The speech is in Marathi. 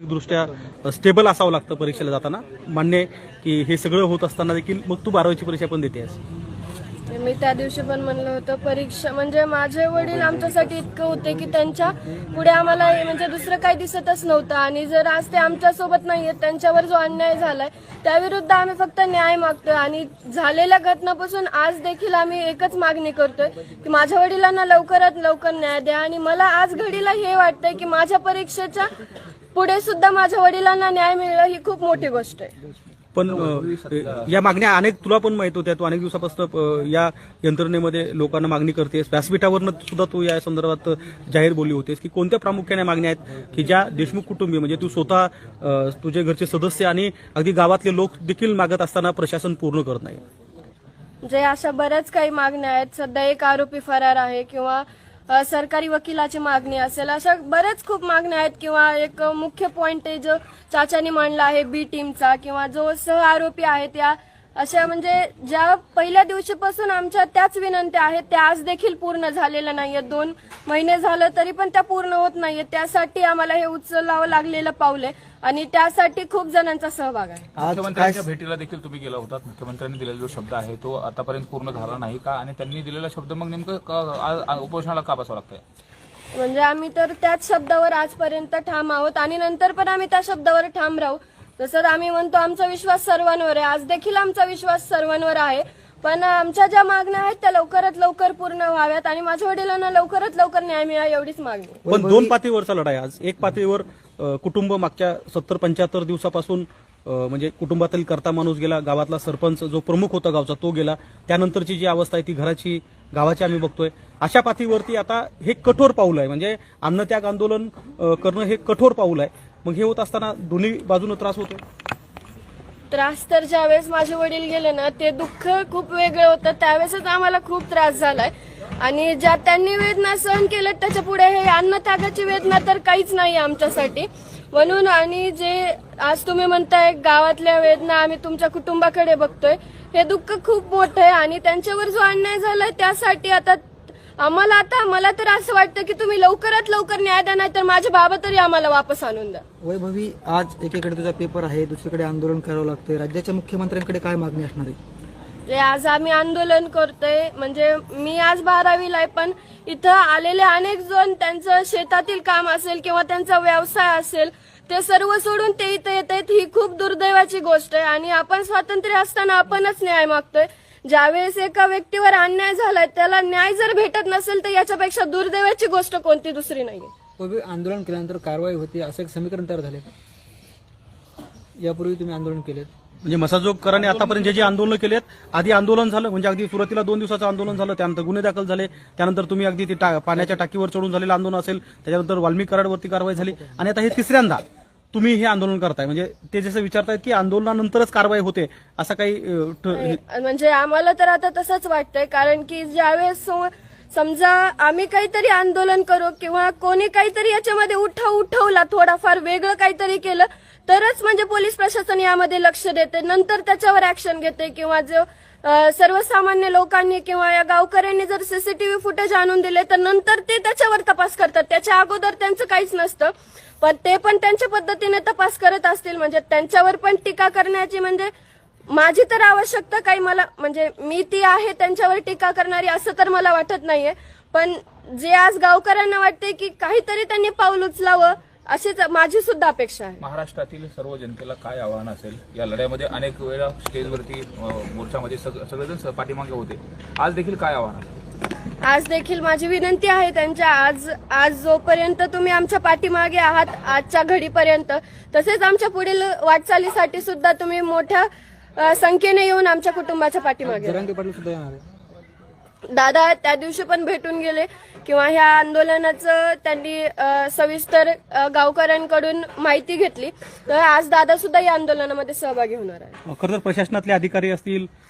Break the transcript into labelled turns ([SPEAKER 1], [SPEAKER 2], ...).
[SPEAKER 1] दृष्ट्या स्टेबल असावं लागतं परीक्षेला जाताना. मान्य की हे सगळं होत असताना देखील मग तू बारावीची परीक्षा पण देतेस
[SPEAKER 2] मी त्या दिवशी पण म्हणलं होतं परीक्षा म्हणजे माझे वडील आमच्यासाठी इतकं होते की त्यांच्या पुढे आम्हाला म्हणजे दुसरं काही दिसतच नव्हतं. आणि जर आज ते आमच्यासोबत नाहीये त्यांच्यावर जो अन्याय झालाय त्याविरुद्ध आम्ही फक्त न्याय मागतोय. आणि झालेल्या घटनापासून आज देखील आम्ही एकच मागणी करतोय की माझ्या वडिलांना लवकरात लवकर न्याय द्या. आणि मला आज घडीला हे वाटतंय की माझ्या परीक्षेच्या पुढे सुद्धा माझ्या वडिलांना न्याय मिळणं ही खूप मोठी गोष्ट आहे.
[SPEAKER 1] पण अ, या मागण्या अनेक तुला पण माहीत होत्या. तू अनेक दिवसापासून अ, या यंत्रणेमध्ये लोकांना मागणी करतेस. व्यासपीठावरनं सुद्धा तू या संदर्भात जाहीर बोलली होतीस की कोणत्या प्रामुख्याने मागण्या आहेत की ज्या देशमुख कुटुंबीय म्हणजे तू स्वतः अ, तुझे घरचे सदस्य आणि अगदी गावातले लोक देखील मागत असताना प्रशासन पूर्ण करत नाही?
[SPEAKER 2] जे अशा बऱ्याच काही मागण्या आहेत. सध्या एक आरोपी फरार आहे किंवा सरकारी वकिलाची मागणी असेल. अशा बऱ्याच खूप मागण्या आहेत किंवा एक मुख्य पॉइंट आहे जो चाचानी मांडला आहे बी टीमचा किंवा जो सह आरोपी आहे त्या अशा म्हणजे ज्या पहिल्या दिवशीपासून आमच्या त्याच विनंत्या आहेत त्या आज देखील पूर्ण झालेल्या नाहीये दोन महिने झालं तरी पण त्या पूर्ण होत नाहीये त्यासाठी आम्हाला हे उचलावं लागलेलं पाऊल आहे. आणि त्यासाठी खूप जणांचा सहभाग आहे.
[SPEAKER 3] मुख्यमंत्र्यांच्या भेटीला देखील तुम्ही गेला होता मुख्यमंत्र्यांनी दिलेला जो शब्द आहे तो आतापर्यंत पूर्ण झाला नाही का? आणि त्यांनी दिलेला शब्द मग नेमकं का- आ- आ- उपोषणाला का बसावं लागतंय?
[SPEAKER 2] म्हणजे आम्ही तर त्याच शब्दावर आजपर्यंत ठाम आहोत आणि नंतर पण आम्ही त्या शब्दावर ठाम राहू. जसं आम्ही म्हणतो आमचा विश्वास सर्वांवर आहे. आज देखील आमचा विश्वास सर्वांवर आहे. पण आमच्या ज्या मागण्या आहेत त्या लवकरात लवकर पूर्ण व्हाव्यात आणि माझ्या वडिलांना लवकरात लवकर न्याय मिळा एवढीच मागणी आहे.
[SPEAKER 1] पण दोन पातळीवरचा लढाई आज. एक पातळीवर अ, कुटुंब मागच्या सत्तर पंच्याहत्तर दिवसापासून अ, म्हणजे कुटुंबातील करता माणूस गेला गावातला सरपंच जो प्रमुख होता गावचा तो गेला. त्यानंतरची जी अवस्था आहे ती घराची गावाची आम्ही बघतोय. अशा पातळीवरती आता हे कठोर पाऊल आहे. म्हणजे अन्नत्याग आंदोलन अ, करणं हे कठोर पाऊल आहे. मग हे होत असताना दोन्ही बाजूनं त्रास होतो
[SPEAKER 2] त्रास तर ज्यावेळेस माझे वडील गेले ना ते दुःख खूप वेगळं होतं. त्यावेळेसच आम्हाला खूप त्रास झालाय. आणि ज्या त्यांनी वेदना सहन केल्या त्याच्या पुढे हे अन्नत्यागाची वेदना तर काहीच नाही आमच्यासाठी. म्हणून आणि जे आज तुम्ही म्हणताय गावातल्या वेदना आम्ही तुमच्या कुटुंबाकडे बघतोय हे दुःख खूप मोठं आहे. आणि त्यांच्यावर जो अन्याय झालाय त्यासाठी आता आम्हाला आता मला तर असं वाटतं की तुम्ही लवकरात लवकर न्याय द्या नाही तर माझे बाबा तरी आम्हाला वापस आणून द्या.
[SPEAKER 4] वैभवी आज एकीकडे तुझा पेपर आहे दुसरीकडे आंदोलन करावं लागतंय. राज्याच्या मुख्यमंत्र्यांकडे काय मागणी असणार आहे?
[SPEAKER 2] जे आज आम्ही आंदोलन करतोय. म्हणजे मी आज बारावीला आहे पण इथं आलेले अनेक जण त्यांचं शेतातील काम असेल किंवा त्यांचा व्यवसाय असेल ते सर्व सोडून ते इथं येत आहेत ही खूप दुर्दैवाची गोष्ट आहे. आणि आपण स्वातंत्र्य असताना आपणच न्याय मागतोय. ज्यावेळेस एका व्यक्तीवर अन्याय झालाय त्याला न्याय जर भेटत नसेल तर याच्यापेक्षा दुर्दैवाची गोष्ट कोणती दुसरी नाहीये.
[SPEAKER 4] वैभवी आंदोलन केल्यानंतर कारवाई होती असं एक समीकरण तयार झाले. का यापूर्वी तुम्ही आंदोलन केलेत.
[SPEAKER 1] म्हणजे मसाजोगकरांनी आतापर्यंत जे जे आंदोलन केलेत आधी आंदोलन झालं म्हणजे अगदी सुरुवातीला दोन दिवसाचं आंदोलन झालं त्यानंतर गुन्हे दाखल झाले त्यानंतर तुम्ही अगदी ते टा- पाण्याच्या टाकीवर चढून झालेलं आंदोलन असेल त्याच्यानंतर वाल्मिक कराडवरती कारवाई झाली आणि आता हे तिसऱ्यांदा. तुम्ही हे आंदोलन करताय. म्हणजे ते जसं विचारतायत की आंदोलनानंतरच कारवाई होते असं काही अ, ठ- हे-
[SPEAKER 2] म्हणजे आम्हाला तर आता तसंच वाटतंय. कारण की ज्यावेळेस समजा आम्ही काहीतरी आंदोलन करू किंवा कोणी काहीतरी याच्यामध्ये उठाव उठवला थोडाफार वेगळं काहीतरी केलं तरच म्हणजे पोलीस प्रशासन यामध्ये लक्ष देते. नंतर त्याच्यावर ऍक्शन घेते किंवा जो सर्वसामान्य लोकांनी किंवा या गावकऱ्यांनी जर सीसीटीव्ही फुटेज आणून दिले तर नंतर ते त्याच्यावर तपास करतात. त्याच्या अगोदर त्यांचं काहीच नसतं. पण ते पण त्यांच्या पद्धतीने तपास करत असतील. म्हणजे त्यांच्यावर पण टीका करण्याची म्हणजे माझी तर आवश्यकता काही मला म्हणजे मी ती आहे त्यांच्यावर टीका करणारी असं तर मला वाटत नाहीये. पण जे आज गावकऱ्यांना वाटते की काहीतरी त्यांनी पाऊल उचलावं अशीच माझी सुद्धा अपेक्षा आहे.
[SPEAKER 3] महाराष्ट्रातील सर्व जनतेला काय आव्हान असेल? या लढ्यामध्ये अनेक वेळा स्टेजवरती अं, मोर्चामध्ये सग- सगळेजण स- पाठीमागे होते. आज देखील काय आव्हान
[SPEAKER 2] आज देखील माझी विनंती आहे त्यांच्या आज आज जोपर्यंत तुम्ही आमच्या पाठीमागे आहात आजच्या घडीपर्यंत. तसेच आमच्या पुढील वाटचालीसाठी सुद्धा तुम्ही मोठ्या अ, संख्येने येऊन आमच्या कुटुंबाच्या पाठीमागे. राहा.
[SPEAKER 4] जरांगे पाटील सुद्धा येणार आहे.
[SPEAKER 2] दादा त्या दिवशी पण भेटून गेले किंवा ह्या आंदोलनाचं त्यांनी अ, सविस्तर अ, गावकऱ्यांकडून माहिती घेतली. तर आज दादा सुद्धा या आंदोलनामध्ये सहभागी होणार आहे
[SPEAKER 1] खरं तर प्रशासनातले अधिकारी असतील